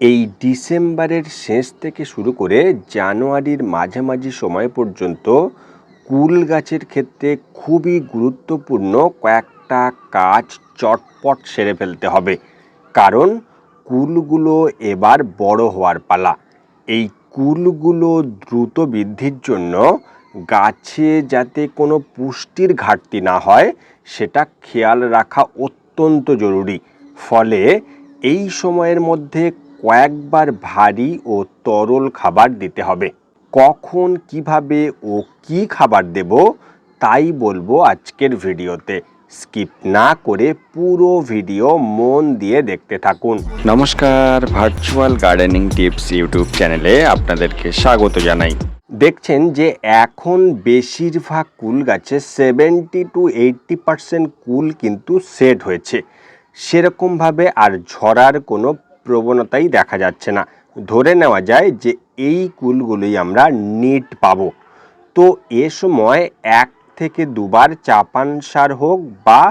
এই ডিসেম্বরের শেষ থেকে শুরু করে জানুয়ারির মাঝামাঝি সময় পর্যন্ত কুল গাছের ক্ষেত্রে খুবই গুরুত্বপূর্ণ কয়েকটা কাজ চটপট সেরে ফেলতে হবে। কারণ কুলগুলো এবার বড় হওয়ার পালা। এই কুলগুলো দ্রুত বৃদ্ধির জন্য গাছে যাতে কোনো পুষ্টির ঘাটতি না হয়, সেটা খেয়াল রাখা অত্যন্ত জরুরি। ফলে এই সময়ের মধ্যে কয়েকবার ভারী ও তরল খাবার দিতে হবে। কখন কীভাবে ও কি খাবার দেব তাই বলব আজকের ভিডিওতে। স্কিপ না করে পুরো ভিডিও মন দিয়ে দেখতে থাকুন। নমস্কার ভার্চুয়াল গার্ডেনিং টিপস ইউটিউব চ্যানেলে আপনাদেরকে স্বাগত জানাই। দেখছেন যে এখন বেশিরভাগ কুল গাছে সেভেন্টি টু এইট্টি পারসেন্ট কুল কিন্তু সেট হয়েছে। সেরকমভাবে আর ঝরার কোনো প্রবণতাই দেখা যাচ্ছে না। ধরে নেওয়া যায় যে এই কুলগুলোই আমরা নিট পাব। তো এ সময় এক থেকে দুবার চাপান সার হোক বা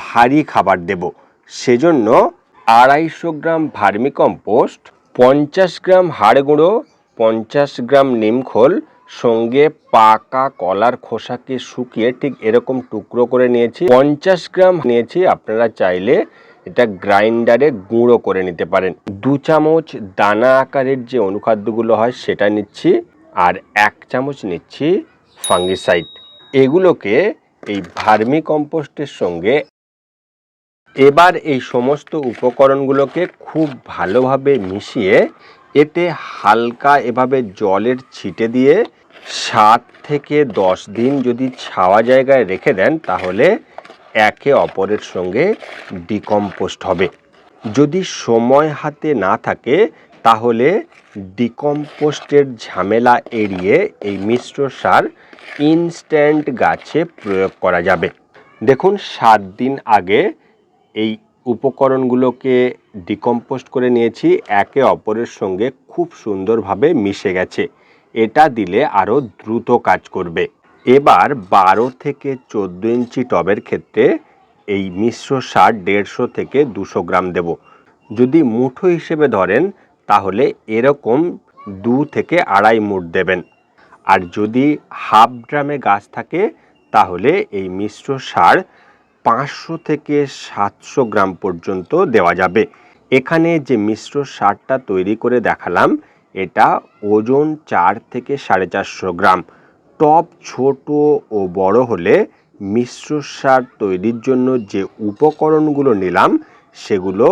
ভারী খাবার দেব। সেজন্য আড়াইশো গ্রাম ভার্মি কম্পোস্ট পঞ্চাশ গ্রাম হাড় গুঁড়ো, পঞ্চাশ গ্রাম নিমখোল সঙ্গে পাকা কলার খোসাকে শুকিয়ে ঠিক এরকম টুকরো করে নিয়েছি। পঞ্চাশ গ্রাম নিয়েছি, আপনারা চাইলে এটা গ্রাইন্ডারে গুঁড়ো করে নিতে পারেন। দু চামচ দানা আকারের যে অনুখাদ্যগুলো হয় সেটা নিচ্ছি আর এক চামচ নিচ্ছি ফাঙ্গিসাইড। এগুলোকে এই ভার্মি কম্পোস্টের সঙ্গে এবার এই সমস্ত উপকরণগুলোকে খুব ভালোভাবে মিশিয়ে এতে হালকা এভাবে জলের ছিটে দিয়ে সাত থেকে দশ দিন যদি ছাওয়া জায়গায় রেখে দেন তাহলে একে অপরের সঙ্গে ডিকম্পোস্ট হবে। যদি সময় হাতে না থাকে, তাহলে ডিকম্পোস্টের ঝামেলা এড়িয়ে এই মিশ্র সার ইনস্ট্যান্ট গাছে প্রয়োগ করা যাবে। দেখুন, সাত দিন আগে এই উপকরণগুলোকে ডিকম্পোস্ট করে নিয়েছি, একে অপরের সঙ্গে খুব সুন্দরভাবে মিশে গেছে। এটা দিলে আরও দ্রুত কাজ করবে। এবার বারো থেকে চোদ্দ ইঞ্চি টবের ক্ষেত্রে এই মিশ্র সার দেড়শো থেকে দুশো গ্রাম দেব। যদি মুঠো হিসেবে ধরেন, তাহলে এরকম দু থেকে আড়াই মুঠ দেবেন। আর যদি হাফ ড্রামে গাছ থাকে, তাহলে এই মিশ্র সার পাঁচশো থেকে সাতশো গ্রাম পর্যন্ত দেওয়া যাবে। এখানে যে মিশ্র সারটা তৈরি করে দেখালাম, এটা ওজন চার থেকে সাড়ে চারশো গ্রাম। টপ, ছোট ও বড় হলে মিশ্র সার তৈরির জন্য যে উপকরণগুলো নিলাম, সেগুলো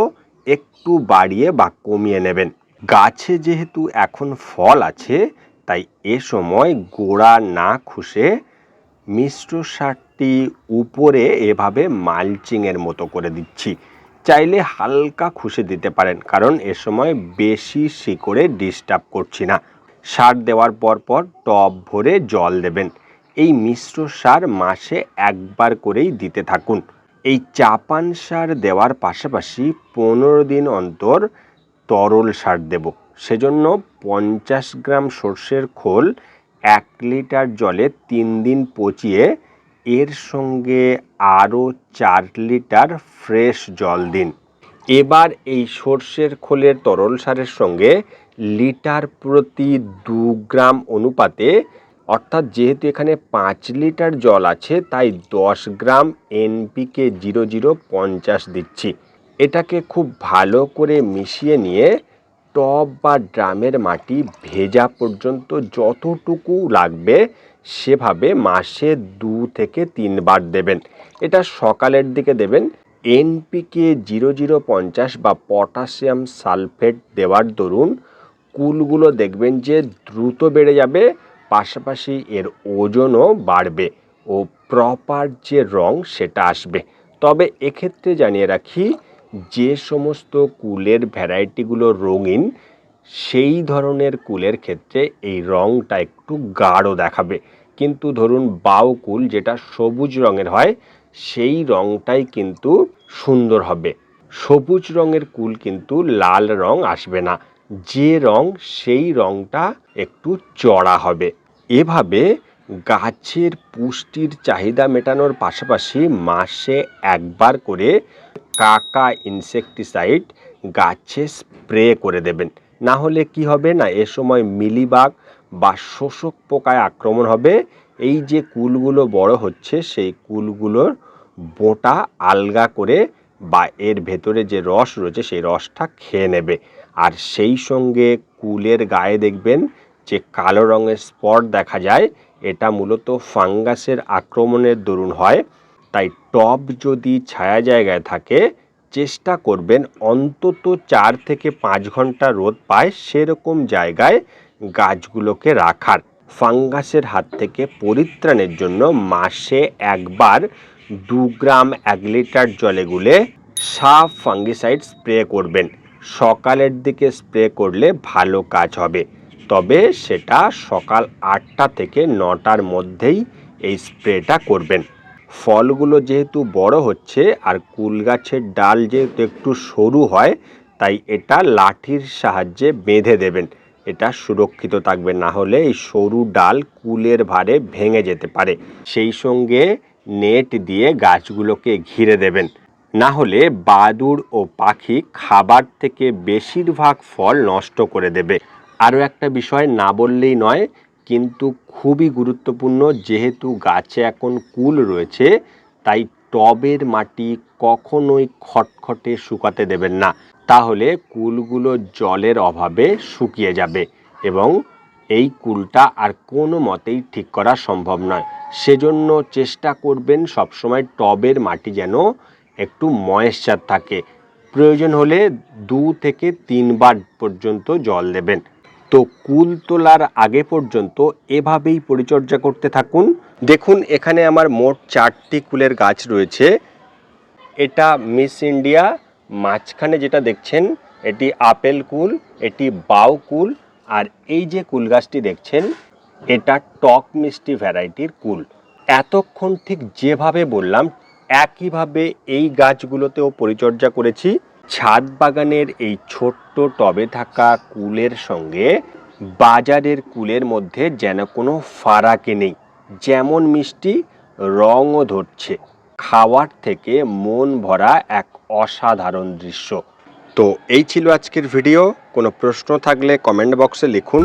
একটু বাড়িয়ে বা কমিয়ে নেবেন। গাছে যেহেতু এখন ফল আছে, তাই এ সময় গোড়া না খুশে মিশ্র সারটি উপরে এভাবে মালচিংয়ের মতো করে দিচ্ছি। চাইলে হালকা খুশে দিতে পারেন, কারণ এ সময় বেশি শিকড়ে ডিস্টার্ব করছি না। সার দেওয়ার পর পর টব ভরে জল দেবেন। এই মিশ্র সার মাসে একবার করেই দিতে থাকুন। এই চাপান সার দেওয়ার পাশাপাশি পনেরো দিন অন্তর তরল সার দেব। সেজন্য পঞ্চাশ গ্রাম সর্ষের খোল, এক লিটার জলে তিন দিন পচিয়ে এর সঙ্গে আরও চার লিটার ফ্রেশ জল দিন। এবার এই সর্ষের খোলের তরল সারের সঙ্গে লিটার প্রতি দু গ্রাম অনুপাতে, অর্থাৎ যেহেতু এখানে পাঁচ লিটার জল আছে, তাই দশ গ্রাম এনপিকে জিরো জিরো পঞ্চাশ দিচ্ছি। এটাকে খুব ভালো করে মিশিয়ে নিয়ে টব বা ড্রামের মাটি ভেজা পর্যন্ত যতটুকু লাগবে, সেভাবে মাসে দু থেকে তিনবার দেবেন। এটা সকালের দিকে দেবেন। এনপিকে জিরো জিরো পঞ্চাশ বা পটাশিয়াম সালফেট দেওয়ার দরুন কুলগুলো দেখবেন যে দ্রুত বেড়ে যাবে, পাশাপাশি এর ওজনও বাড়বে ও প্রপার যে রং সেটা আসবে। তবে এক্ষেত্রে জানিয়ে রাখি, যে সমস্ত কুলের ভ্যারাইটিগুলো রঙিন, সেই ধরনের কুলের ক্ষেত্রে এই রঙটা একটু গাঢ় দেখাবে। কিন্তু ধরুন বাউ কুল যেটা সবুজ রঙের হয়, সেই রঙটাই কিন্তু সুন্দর হবে। সবুজ রঙের কুল কিন্তু লাল রং আসবে না। যে রং সেই রংটা একটু চড়া হবে। এভাবে গাছের পুষ্টির চাহিদা মেটানোর পাশাপাশি মাসে একবার করে কাকা ইনসেকটিসাইড গাছে স্প্রে করে দেবেন। না হলে কি হবে না, এ সময় মিলিবাগ বা শোষক পোকায় আক্রমণ হবে। এই যে কুলগুলো বড় হচ্ছে, সেই কুলগুলোর বোটা আলগা করে বা এর ভেতরে যে রস রয়েছে, সেই রসটা খেয়ে নেবে। আর সেই সঙ্গে কুলের গায়ে দেখবেন যে কালো রঙের স্পট দেখা যায়, এটা মূলত ফাঙ্গাসের আক্রমণের দরুন হয়। তাই টব যদি ছায়া জায়গায় থাকে, চেষ্টা করবেন অন্তত চার থেকে পাঁচ ঘণ্টা রোদ পায় সেরকম জায়গায় গাছগুলোকে রাখার। ফাঙ্গাসের হাত থেকে পরিত্রাণের জন্য মাসে একবার দু গ্রাম এক লিটার জলে গুলে সাফ ফাঙ্গিসাইড স্প্রে করবেন। সকালের দিকে স্প্রে করলে ভালো কাজ হবে। তবে সেটা সকাল আটটা থেকে নটার মধ্যেই এই স্প্রেটা করবেন। ফলগুলো যেহেতু বড় হচ্ছে আর কুল গাছের ডাল যেহেতু একটু সরু হয়, তাই এটা লাঠির সাহায্যে বেঁধে দেবেন। এটা সুরক্ষিত থাকবে, না হলে এই সরু ডাল কুলের ভারে ভেঙে যেতে পারে। সেই সঙ্গে নেট দিয়ে গাছগুলোকে ঘিরে দেবেন। না হলে বাদুড় ও পাখি খাবার থেকে বেশিরভাগ ফল নষ্ট করে দেবে। আরও একটা বিষয় না বললেই নয়, কিন্তু খুবই গুরুত্বপূর্ণ, যেহেতু গাছে এখন কুল রয়েছে, তাই টবের মাটি কখনোই খটখটে শুকাতে দেবেন না। তাহলে কুলগুলো জলের অভাবে শুকিয়ে যাবে এবং এই কুলটা আর কোনো মতেই ঠিক করা সম্ভব নয়। সেজন্য চেষ্টা করবেন সবসময় টবের মাটি যেন একটু ময়েশ্চার থাকে। প্রয়োজন হলে দু থেকে তিনবার পর্যন্ত জল দেবেন। তো কুল তোলার আগে পর্যন্ত এভাবেই পরিচর্যা করতে থাকুন। দেখুন, এখানে আমার মোট চারটি কুলের গাছ রয়েছে। এটা মিস ইন্ডিয়া, মাঝখানে যেটা দেখছেন, এটি আপেল কুল, এটি বাউ কুল, আর এই যে কুল গাছটি দেখছেন এটা টক মিষ্টি ভ্যারাইটির কুল। এতক্ষণ ঠিক যেভাবে বললাম, একইভাবে এই গাছগুলোতেও পরিচর্যা করেছি। ছাদ বাগানের এই ছোট্ট টবে থাকা কুলের সঙ্গে বাজারের কুলের মধ্যে যেন কোনো ফারাকে নেই। যেমন মিষ্টি, রঙও ধরছে। খাওয়ার থেকে মন ভরা এক অসাধারণ দৃশ্য। তো এই ছিল আজকের ভিডিও। কোনো প্রশ্ন থাকলে কমেন্ট বক্সে লিখুন।